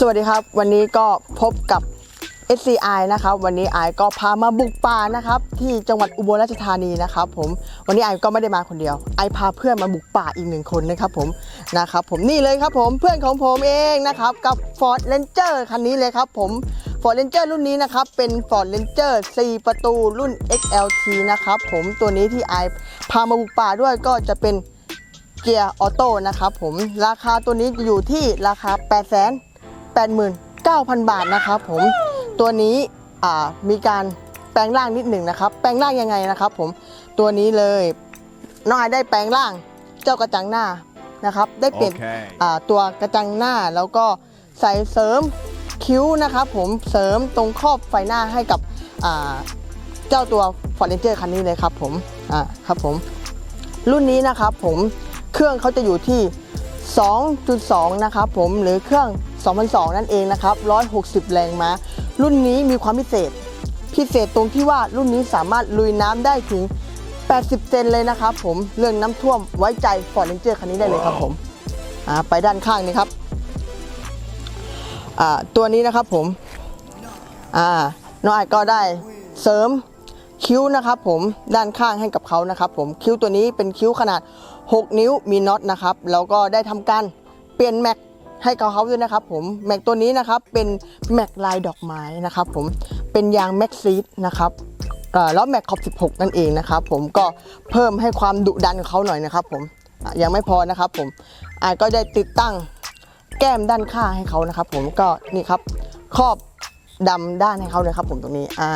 สวัสดีครับ วันนี้ก็พบกับ SCI นะครับ วันนี้ไอก็พามาบุกป่านะครับ ที่จังหวัดอุบลราชธานีนะครับ ผมวันนี้ไอก็ไม่ได้มาคนเดียว ไอพาเพื่อนมาบุกป่าอีกหนึ่งคนนะครับผมนะครับ ผมนี่เลยครับผมเพื่อนของผมเองนะครับ กับ Ford Ranger คันนี้เลยครับ ผม Ford Ranger รุ่นนี้นะครับ เป็น Ford Ranger 4 ประตูรุ่น XLT นะครับ ผมตัวนี้ที่ไอพามาบุกป่าด้วยก็จะเป็นเกียร์ออโต้นะครับผมราคาตัวนี้อยู่ที่ราคา8 8 9 0 0 0 บาทนะครับผมตัวนี้อ่ามีการแปลงร่างนิดหนึ่งนะครับ แปลงร่างยังไงนะครับ ผมตัวนี้เลยน้องไอายได้แปลงร่างเจ้ากระจังหน้านะครับ ได้เปลี่ยน Okay. อ่าตัวกระจังหน้าแล้วก็ใส่เสริมคิ้วนะครับ ผมเสริมตรงครอบไฟหน้าให้กับอ่าเจ้าตัว Ford Ranger คันนี้เลยครับผมอ่าครับผม รุ่นนี้นะครับผมเครื่องเขาจะอยู่ที่ 2.2 นะครับผมหรือเครื่อง 2002 นั่นเองนะครับ 160 แรงม้า รุ่นนี้มีความพิเศษ พิเศษตรงที่ว่ารุ่นนี้สามารถลุยน้ำได้ถึง 80 เซนเลยนะครับผม เรื่องน้ำท่วมไว้ใจ Ford Ranger คันนี้ได้เลยครับผมอ่าไปด้านข้างนี่ครับอ่าตัวนี้นะครับผมอ่าน้องไอายก็ได้เสริมคิ้วนะครับผมด้านข้างให้กับเขานะครับผมคิ้วตัวนี้เป็นคิ้วขนาด 6 นิ้วมีน็อตนะครับแล้วก็ได้ทำการเปลี่ยนแม็ก ให้กับเขาด้วยนะครับผมแม็กตัวนี้นะครับเป็นแม็กลายดอกไม้นะครับผมเป็นยางแม็กซีดนะครับเอ่อล้อแม็กขอบ 16 นั่นเองนะครับผมก็เพิ่มให้ความดุดันของเขาหน่อยนะครับผมยังไม่พอนะครับผมก็ได้ติดตั้งแก้มด้านข้างให้เขานะครับ ผมก็นี่ครับครอบดำด้านให้เขาเลยครับ ผมตรงนี้อ่า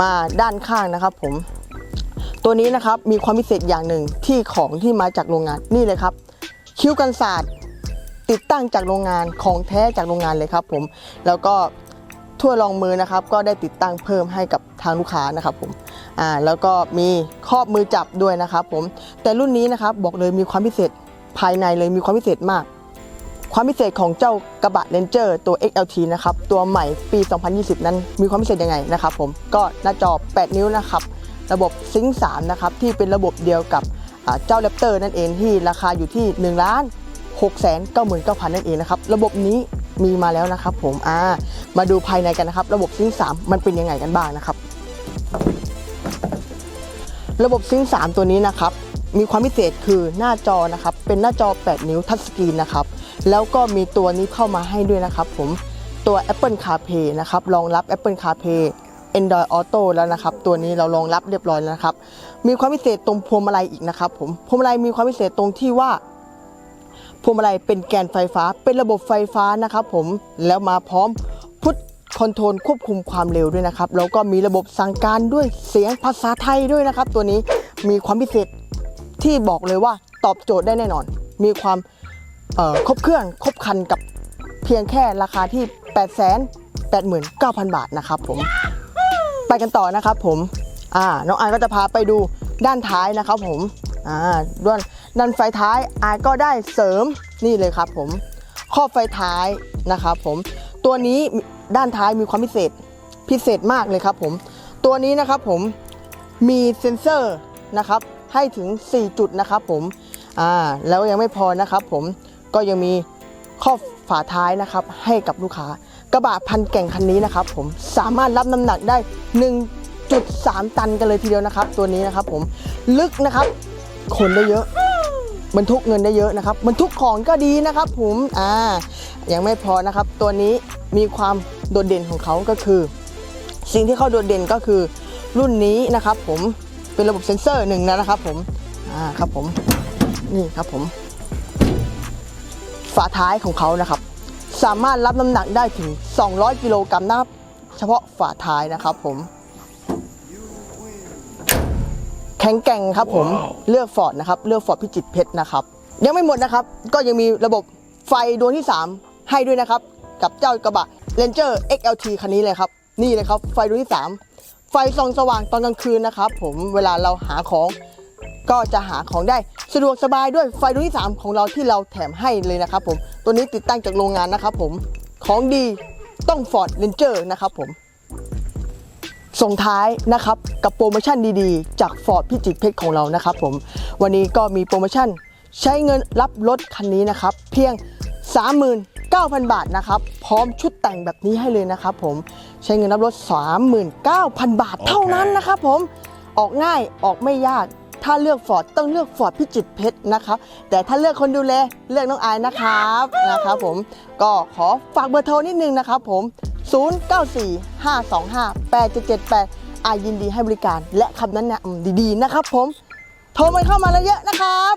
มาด้านข้างนะครับ ผมตัวนี้นะครับมีความพิเศษอย่างหนึ่งที่ของที่มาจากโรงงานนี่เลยครับ คิ้วกันศาสตร์ ติดตั้งจากโรงงานของแท้จากโรงงานเลยครับผม แล้วก็ทั่วรองมือนะครับ ก็ได้ติดตั้งเพิ่มให้กับทางลูกค้านะครับผมอ่าแล้วก็มีครอบมือจับด้วยนะครับผม แต่รุ่นนี้นะครับบอกเลยมีความพิเศษภายในเลยมีความพิเศษมาก ความพิเศษของเจ้ากระบะ Ranger ตัว XLT นะครับ ตัวใหม่ปี 2020 นั้นมีความพิเศษยังไงนะครับผมก็หน้าจอ 8 นิ้วนะครับ ระบบซิงค์3นะครับที่เป็นระบบเดียวกับเจ้า Raptor นั่นเองที่ราคาอยู่ที่1ล้าน 6 9 9 0 0 0 นั่นเองนะครับ ระบบนี้มีมาแล้วนะครับผมอ่ามาดูภายในกันนะครับ ระบบซิงค์3มันเป็นยังไงกันบ้างนะครับ ระบบซิงค์3ตัวนี้นะครับ มีความพิเศษคือหน้าจอนะครับ เป็นหน้าจอ 8 นิ้วทัชสกรีนนะครับ แล้วก็มีตัวนี้เข้ามาให้ด้วยนะครับ ผมตัว Apple CarPlay นะครับรองรับ Apple CarPlay Android Auto แล้วนะครับ ตัวนี้เรารองรับเรียบร้อยแล้วนะครับ มีความพิเศษตรงพวงมาลัยอีกนะครับ ผมพวงมาลัยมีความพิเศษตรงที่ว่า พวงมาลัยเป็นแกนไฟฟ้า เป็นระบบไฟฟ้านะครับผมแล้วมาพร้อมพุทคอนโทรลควบคุมความเร็วด้วยนะครับแล้วก็มีระบบสั่งการด้วยเสียงภาษาไทยด้วยนะครับ ตัวนี้มีความพิเศษที่บอกเลยว่าตอบโจทย์ได้แน่นอน มีความเอ่อครบเครื่องครบคันกับเพียงแค่ราคาที่ 8 8 9 0 0 0 บาทนะครับผมไปกันต่อนะครับผมอ่าน้องอายก็จะพาไปดูด้านท้ายนะครับผมอ่าด้าน ด้านไฟท้ายอาก็ได้เสริมนี่เลยครับผมครอบไฟท้ายนะครับผมตัวนี้ด้านท้ายมีความพิเศษพิเศษมากเลยครับผมตัวนี้นะครับผมมีเซ็นเซอร์นะครับให้ถึง 4 จุดนะครับผมอ่าแล้วยังไม่พอนะครับผมก็ยังมีครอบฝาท้ายนะครับให้กับลูกค้ากระบะพันแก่งคันนี้นะครับผมสามารถรับน้ำหนักได้ 1.3 ตันกันเลยทีเดียวนะครับ ตัวนี้นะครับผมลึกนะครับขนได้เยอะ บรรทุกเงินได้เยอะนะครับบรรทุกของก็ดีนะครับผมอ่ายังไม่พอนะครับ ตัวนี้มีความโดดเด่นของเขาก็คือ สิ่งที่เขาโดดเด่นก็คือรุ่นนี้นะครับ ผมเป็นระบบเซ็นเซอร์หนึ่งนะครับ ผมอ่าครับผมนี่ครับผม ฝาท้ายของเขานะครับ สามารถรับน้ำหนักได้ถึง 200 กิโลกรัมนะครับ เฉพาะฝาท้ายนะครับผม แข็งแกร่งครับผมเลือกฟอร์ดนะครับเลือกฟอร์ดพิจิตรเพชรนะครับยังไม่หมดนะครับ ก็ยังมีระบบไฟดวงที่ 3 ให้ด้วยนะครับ กับเจ้ากระบะ Ranger XLT คันนี้เลยครับ นี่เลยครับ ไฟดวงที่ 3 ไฟส่องสว่างตอนกลางคืนนะครับ ผมเวลาเราหาของก็จะหาของได้สะดวกสบายด้วยไฟดวงที่ 3 ของเราที่เราแถมให้เลยนะครับ ผมตัวนี้ติดตั้งจากโรงงานนะครับ ผมของดีต้อง Ford Ranger นะครับผม ส่งท้ายนะครับกับโปรโมชั่นดีๆ จาก Ford พิจิตรเพชรของเรานะครับผมวันนี้ก็มีโปรโมชั่นใช้เงินรับรถคันนี้นะครับเพียง 39,000 บาทนะครับพร้อมชุดแต่งแบบนี้ให้เลยนะครับผมใช้เงินรับรถ 39,000 บาทเท่านั้นนะครับผมออกง่ายออกไม่ยากถ้าเลือกฟอร์ดต้องเลือกฟอร์ดพิจิตรเพชรนะครับ แต่ถ้าเลือกคนดูแลเลือกน้องอายนะครับนะครับผมก็ขอฝากเบอร์โทรนิดนึงนะครับผม 0945258778อายยินดีให้บริการและคำแนะนำดีๆนะครับผม โทรมันเข้ามาแล้วเยอะนะครับ